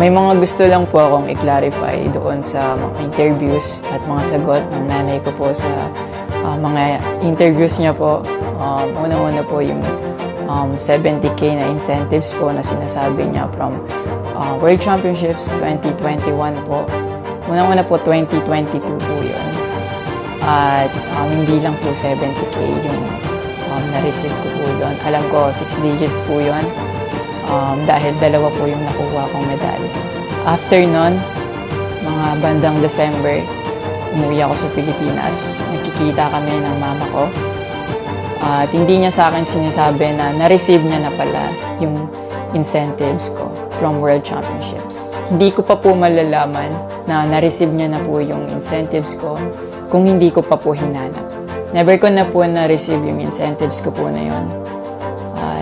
May mga gusto lang po akong i-clarify doon sa mga interviews at mga sagot ng nanay ko po sa ah, mga interviews niya po. Um, Una-una po yung um, 70k na incentives po na sinasabi niya from ah, World Championships 2021 po. Unang-una po 2022 po yun. At um, hindi lang po 70k yung um, na-receive ko po doon. Alam ko 6 digits po yun um, dahil dalawa po yung nakuha kong medalya. After nun, mga bandang December, umuwi ako sa Pilipinas. Nagkikita kami ng mama ko. At hindi niya sa akin sinasabi na na-receive niya na pala yung incentives ko from World Championships. Hindi ko pa po malalaman na na-receive niya na po yung incentives ko kung hindi ko pa po hinanap. Never ko na po na-receive yung incentives ko po na yun.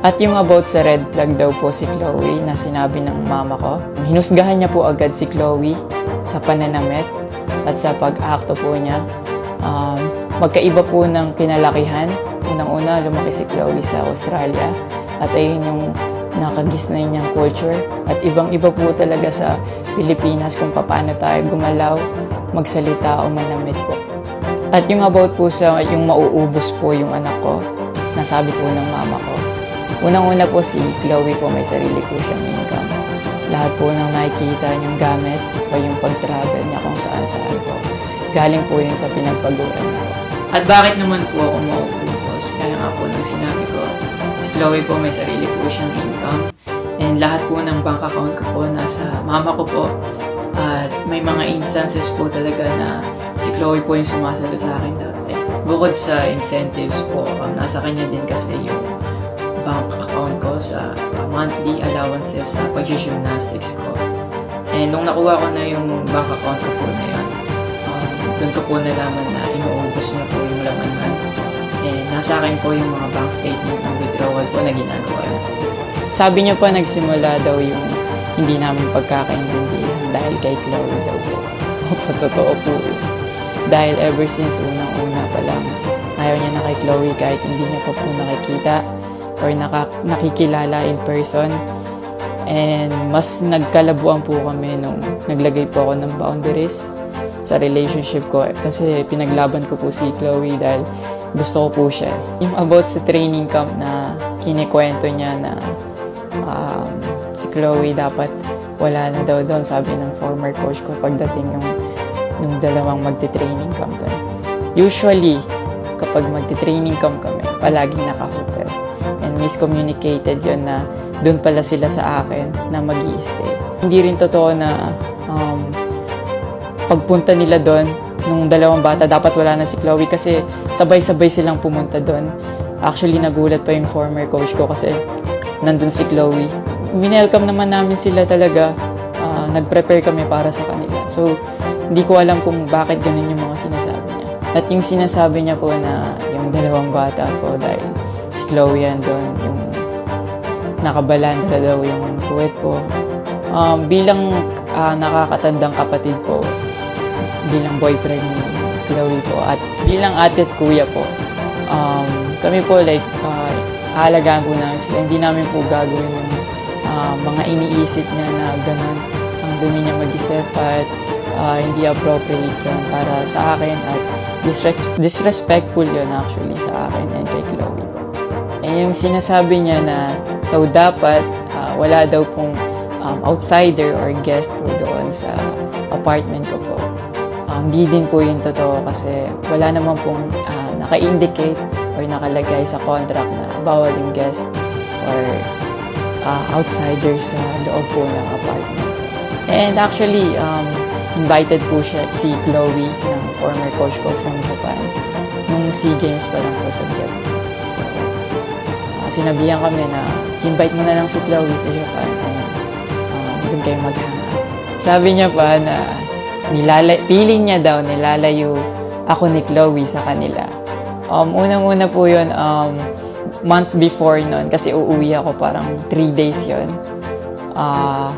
At yung about sa red flag daw po si Chloe na sinabi ng mama ko, hinusgahan niya po agad si Chloe sa pananamit at sa pag-akto po niya. Um, magkaiba po ng kinalakihan. Unang-una, lumaki si Chloe sa Australia at ayun yung nakagisnay niyang culture. At ibang-iba po talaga sa Pilipinas kung paano tayo gumalaw, magsalita o manamit po. At yung about po sa yung mauubos po yung anak ko, nasabi po ng mama ko. Unang-una po si Chloe po may sarili po siyang income. Lahat po ng nakikita niyang gamit o yung pag-travel niya kung saan-saan po. Galing po yun sa pinagpaguran niya. At bakit naman po ako mauubos? Kaya nga po nang sinabi ko, si Chloe po may sarili po siyang income. And lahat po ng bank account ko po nasa mama ko po. At may mga instances po talaga na si Chloe po yung sumasagot sa akin dati. Bukod sa incentives po, um, nasa kanya din kasi yung bank account ko sa uh, monthly allowances sa pag-gymnastics ko. And nung nakuha ko na yung bank account ko po na yun, um, doon ko po nalaman na inuubos niya po yung laman nun. And nasa akin po yung mga bank statement ng withdrawal po na ginagawa. Sabi niya pa nagsimula daw yung hindi namin pagkakaintindihan dahil kay Chloe daw po. Opo, totoo po. Dahil ever since unang-una pa lang, ayaw niya na kay Chloe kahit hindi niya pa po nakikita or naka- nakikilala in person. And mas nagkalabuan po kami nung naglagay po ako ng boundaries sa relationship ko kasi pinaglaban ko po si Chloe dahil gusto ko po siya. Yung about sa training camp na kinikwento niya na um, si Chloe dapat wala na daw doon sabi ng former coach ko pagdating yung nung dalawang magte-training camp doon. Usually, kapag magte-training camp kami, palaging naka-hotel. And miscommunicated yon na doon pala sila sa akin na mag stay Hindi rin totoo na um, pagpunta nila doon, nung dalawang bata, dapat wala na si Chloe kasi sabay-sabay silang pumunta doon. Actually, nagulat pa yung former coach ko kasi nandun si Chloe. Minelcome naman namin sila talaga. Ah, nag-prepare kami para sa kanila. So, hindi ko alam kung bakit ganun yung mga sinasabi niya. At yung sinasabi niya po na yung dalawang bata po dahil si Chloe yan doon, yung nakabalandra daw yung puwet po. Um, bilang ah, nakakatandang kapatid po, bilang boyfriend ni Chloe po, at bilang ate at kuya po, um, kami po like, uh, aalagaan po namin sila. Hindi namin po gagawin yung ah, mga iniisip niya na gano'n ang dumi niya mag-isip at ah, hindi appropriate yun para sa akin at disres- disrespectful yun actually sa akin and kay Chloe yung sinasabi niya na so dapat ah, wala daw pong um, outsider or guest po doon sa apartment ko po. Um, di din po yung totoo kasi wala naman pong ah, naka-indicate or nakalagay sa contract na bawal yung guest or ah, outsider sa loob po ng apartment. And actually, um, invited po siya si Chloe ng former coach ko from Japan nung SEA Games pa lang po sa Vietnam. So, sinabihan kami na invite mo na lang si Chloe sa Japan and um, doon kayo mag Sabi niya pa na nilala feeling niya daw nilalayo ako ni Chloe sa kanila. Um, unang-una po yun, um, months before nun, kasi uuwi ako parang 3 days yon Ah,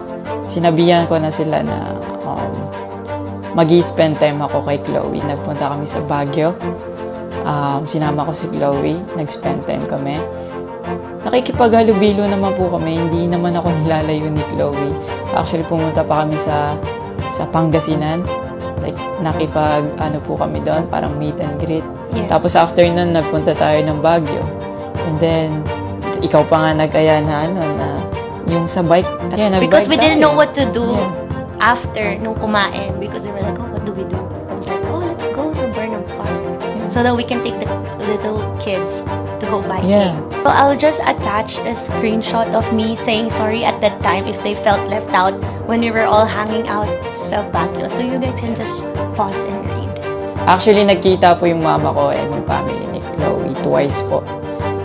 sinabihan ko na sila na um, mag spend time ako kay Chloe. Nagpunta kami sa Baguio. Um, sinama ko si Chloe. Nag-spend time kami. Nakikipaghalubilo naman po kami. Hindi naman ako nilalayo ni Chloe. Actually, pumunta pa kami sa sa Pangasinan. Like, nakipag, ano po kami doon, parang meet and greet. Yeah. Tapos after nun, nagpunta tayo ng Baguio. And then, ikaw pa nga nag-aya na ano, na yung sa bike. Yeah, nag-bike Because we didn't tayo. know what to do Yeah. after nung kumain. Because they were like, oh, what do we do? So that we can take the little kids to go biking. Yeah. So I'll just attach a screenshot of me saying sorry at that time if they felt left out when we were all hanging out sa Baguio. So you guys can just pause and read. Actually, nagkita po yung mama ko and yung family ni Chloe twice po.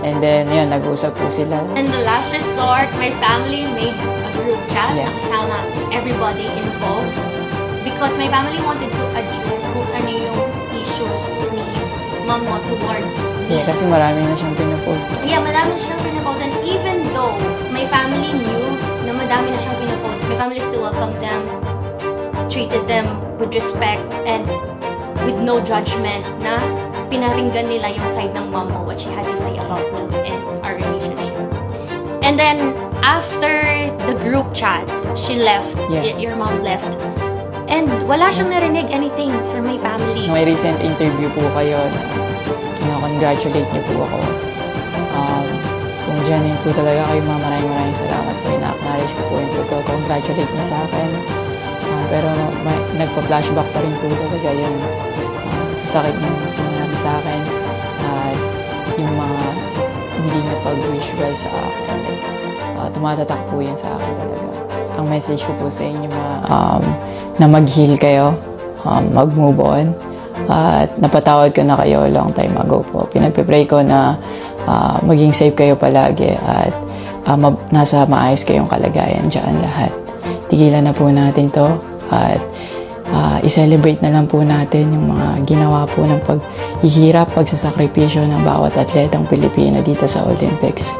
And then, yun, nag-usap po sila. And the last resort, my family made a group chat Yeah. na kasama everybody involved because my family wanted to uh, address kung ano yung issues ni mama towards me. Yeah, kasi marami na siyang pinopost. Yeah, madami siyang pinapost. And even though my family knew na madami na siyang pinapost, my family still welcomed them, treated them with respect and with no judgment na pinaringgan nila yung side ng mom mo, what she had to say about me and our relationship. And then, after the group chat, she left, Yeah. y- your mom left, and wala siyang narinig anything from my family. May recent interview po kayo na kinakongratulate niyo po ako. Um, kung genuine po talaga kayo, mga maraming maraming salamat po. Ina-acknowledge ko po yung pagko-congratulate niyo sa akin. Um, pero may, nagpa-flashback pa rin po talaga yung um, sa sakit ng sinabi sa akin. At yung mga hindi na pag-wish well sa akin. Like, uh, tumatatak po yun sa akin talaga. Ang message ko po sa inyo ma, um, na mag-heal kayo, um, mag-move on. At napatawad ko na kayo long time ago po. Pinagpipray ko na ah, maging safe kayo palagi at ah, mab- nasa maayos kayong kalagayan dyan lahat. Tigilan na po natin to at ah, i-celebrate na lang po natin yung mga ginawa po ng paghihirap, pagsasakripisyo ng bawat atletang Pilipino dito sa Olympics.